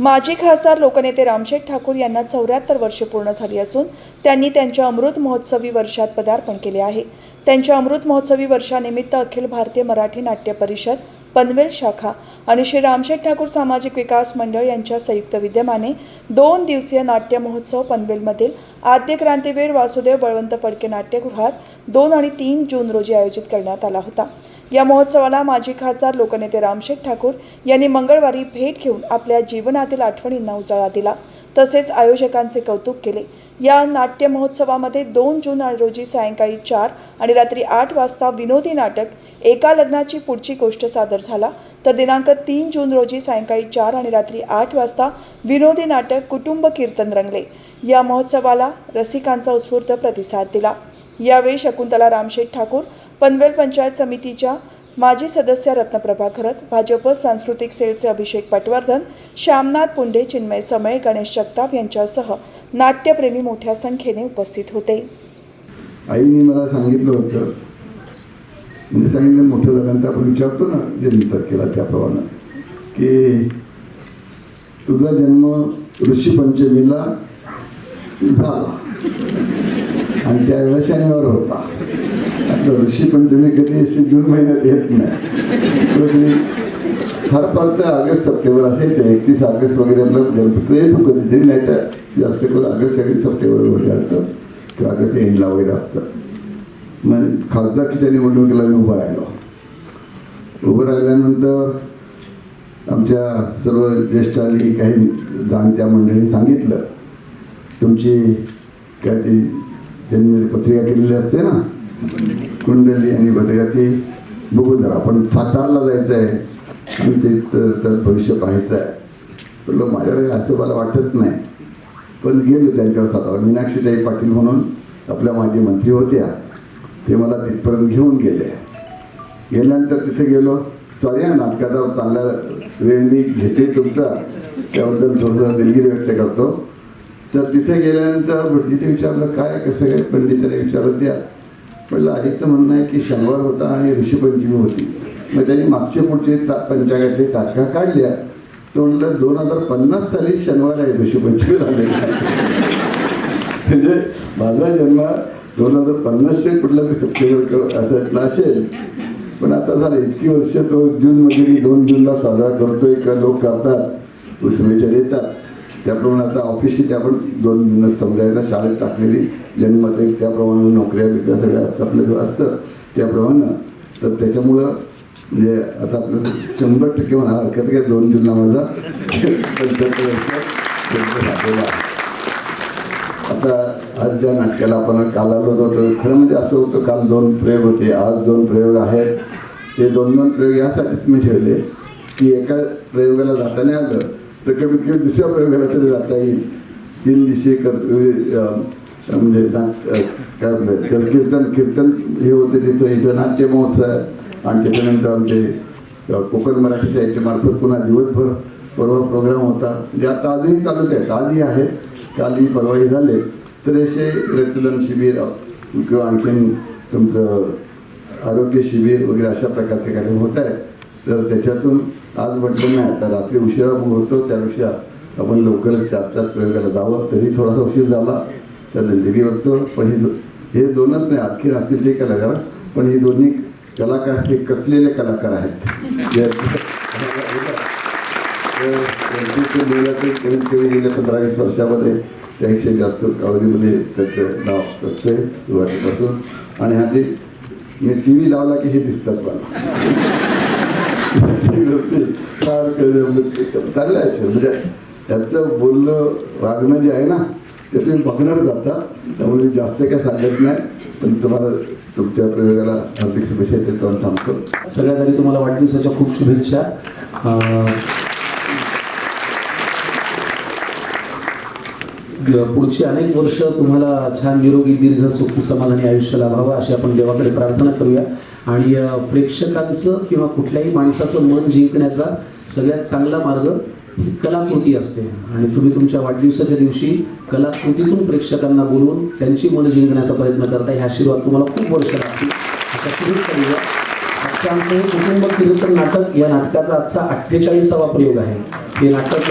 माजी खासदार लोकनेते रामशेठ ठाकूर यांना चौऱ्याहत्तर वर्षे पूर्ण झाली असून त्यांनी त्यांच्या अमृत महोत्सवी वर्षात पदार्पण केले आहे. त्यांच्या अमृत महोत्सवी वर्षानिमित्त अखिल भारतीय मराठी नाट्य परिषद पनवेल शाखा आणि श्री रामशेठ ठाकूर सामाजिक विकास मंडळ यांच्या संयुक्त विद्यमाने दोन दिवसीय नाट्य महोत्सव पनवेलमधील आद्य क्रांतीवीर वासुदेव बळवंत फडके नाट्यगृहात दोन आणि तीन जून रोजी आयोजित करण्यात आला होता. या महोत्सवाला माजी खासदार लोकनेते रामशेठ ठाकूर यांनी मंगळवारी भेट घेऊन आपल्या जीवनातील आठवणींना उजाळा दिला. तसेच आयोजकांचे कौतुक केले. या नाट्य महोत्सवामध्ये दोन जून रोजी सायंकाळी चार आणि रात्री आठ वाजता विनोदी नाटक एका लग्नाची पुढची गोष्ट सादर झाला. तर दिनांक तीन जून रोजी सायंकाळी चार आणि रात्री आठ वाजता विनोदी नाटक कुटुंब कीर्तन रंगले. या महोत्सवाला रसिकांचा उत्स्फूर्त प्रतिसाद दिला. यावेळी शकुंतला रामशेठ ठाकूर पनवेल पंचायत समितीच्या माजी सदस्य रत्नप्रभा खरत भाजप सांस्कृतिक सेलचे अभिषेक पटवर्धन श्यामनाथ पुंडे चिन्मय समय गणेश जगताप यांच्यासह नाट्यप्रेमी मोठ्या संख्येने उपस्थित होते. आईने मला सांगितलं होतं म्हणजे सांगितलं मोठं झाल्यानंतर आपण विचारतो ना जन्म केला त्याप्रमाणे की तुझा जन्म ऋषीपंचमीला झाला. आणि त्यावेळेला शनिवार होता. आता ऋषीपंचमी कधी अशी जून महिन्यात येत नाही. फार फार तर ऑगस्ट सप्टेंबर असायचं एकतीस ऑगस्ट वगैरे आपलं गणपती येतो कधीतरी नाही तर जास्त करून ऑगस्ट सगळी सप्टेंबर वगैरे असतं. किंवा ऑगस्ट एंडला वगैरे असतं. मग खासदारकीच्या निवडणुकीला मी उभं राहिलो. उभं राहिल्यानंतर आमच्या सर्व ज्येष्ठांनी काही जाणत्या मंडळींनी सांगितलं तुमची काय ती त्यांनी पत्रिका केलेली असते ना कुंडली आणि पत्रिका ती बघू जरा आपण सातारला जायचं आहे आणि ते तर- तर भविष्य पाहायचं आहे म्हटलं माझ्याकडे असं मला वाटत नाही. पण गेलो त्यांच्यावर सातारा. मीनाक्षीताई पाटील म्हणून आपल्या माजी मंत्री होत्या. ते मला तिथपर्यंत घेऊन गेले. गेल्यानंतर तिथे गेलो. सॉरी हा नाटकाचा चांगला वेळ मी घेते तुमचा. त्याबद्दल थोडंसं दिलगिरी व्यक्त करतो. तर तिथे गेल्यानंतर तिथे विचारलं काय कसं काय? पंडिताने विचारत द्या. म्हटलं आईचं म्हणणं आहे की शनिवार होता आणि ऋषीपंचमी होती. मग त्यांनी मागचे पुढचे ता पंचांगातले तारखा काढल्या. तो म्हणलं दोन हजार पन्नास साली शनिवार आहे ऋषीपंचमी झाले म्हणजे माझा जन्म दोन हजार पन्नासचे कुठला तरी सप्टेंबर असं असेल पण आता झालं इतकी वर्ष तो जूनमध्ये मी दोन जूनला साजरा करतोय का लोक करतात शुभेच्छा देतात. त्याप्रमाणे आता ऑफिसची आपण दोन जूनच समजायचा शाळेत टाकलेली जन्मते त्याप्रमाणे नोकऱ्या बिकऱ्या सगळ्या असतं आपलं जे असतं त्याप्रमाणे. तर त्याच्यामुळं म्हणजे आता आपलं शंभर टक्के म्हणा हरकत काय दोन जूनला माझा पंच्याहत्तर वर्ष जन्म आहे. आता आज ज्या नाटकाला आपण काल आलो होतो. खरं म्हणजे असं होतं काल दोन प्रयोग होते आज दोन प्रयोग आहेत. ते दोन दोन प्रयोग यासाठीच मी ठेवले की एका प्रयोगाला जाताना आलं तर कमीत कमी दुसऱ्या प्रयोगाला तरी जाता येईल. तीन दिवशी कर म्हणजे काय आपलं तर कीर्तन कीर्तन हे होते तिथं इथं नाट्य महोत्सव आणि त्याच्यानंतर आमचे कोकण मराठी साहित्यामार्फत पुन्हा दिवसभर परवा प्रोग्राम होता. म्हणजे आता अजूनही चालूच आहेत आजही आहे काली परवाही झाले तर असे रक्तदान शिबिर किंवा आणखीन तुमचं आरोग्य शिबिर वगैरे अशा प्रकारचे कार्यक्रम होत आहेत. तर त्याच्यातून आज म्हटलं नाही आता रात्री उशिरा होतो त्यापेक्षा आपण लवकरच चार चार प्रयोगाला जावं तरी थोडासा उशीर झाला त्या दिलगिरी वाटतो पण हे दो- हे दोनच नाही आणखीन असतील ते कलाकार पण ही दोन्ही कलाकार हे कसलेले कलाकार आहेत जे- तर त्यांची मुलं ते कमीत कमी गेल्या पंधरा वीस वर्षामध्ये त्यापेक्षा जास्त कालावधीमध्ये त्याचं नाव करतोय सुरुवातीपासून. आणि हल्ली मी टी व्ही लावला की हे दिसतात मला. चांगलं आहे सर. म्हणजे त्याचं बोलणं वागणं जे आहे ना ते तुम्ही बघणारच आता. त्यामुळे जास्त काय सांगत नाही. पण तुम्हाला तुमच्या प्रयोगाला हार्दिक शुभेच्छा येते थांबतो. सगळ्यात आधी तुम्हाला वाढदिवसाच्या खूप शुभेच्छा. पुढची अनेक वर्ष तुम्हाला छान निरोगी दीर्घ सुखी समाधानी आयुष्य लाभावं अशी आपण देवाकडे प्रार्थना करूया. आणि प्रेक्षकांचं किंवा कुठल्याही माणसाचं मन जिंकण्याचा सगळ्यात चांगला मार्ग ही कलाकृती असते. आणि तुम्ही तुमच्या वाढदिवसाच्या दिवशी कलाकृतीतून प्रेक्षकांना बोलवून त्यांची मन जिंकण्याचा प्रयत्न करता हे आशीर्वाद तुम्हाला खूप वर्ष लागतील आजचं आमचं हे कुटुंब कीर्तन नाटक या नाटकाचा आजचा अठ्ठेचाळीसावा प्रयोग आहे. हे नाटक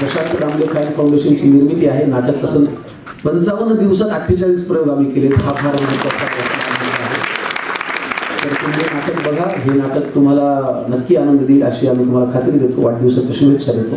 प्रशांत दामले फॅन फाउंडेशनची निर्मिती आहे नाटक तसं पंचावन्न दिवसात अठ्ठेचाळीस प्रयोग आम्ही केले हा फार महत्त्वाचा आहे. तर तुम्ही हे नाटक बघा. हे नाटक तुम्हाला नक्की आनंद देईल अशी आम्ही तुम्हाला खात्री देतो. वाढदिवसाच्या शुभेच्छा देतो.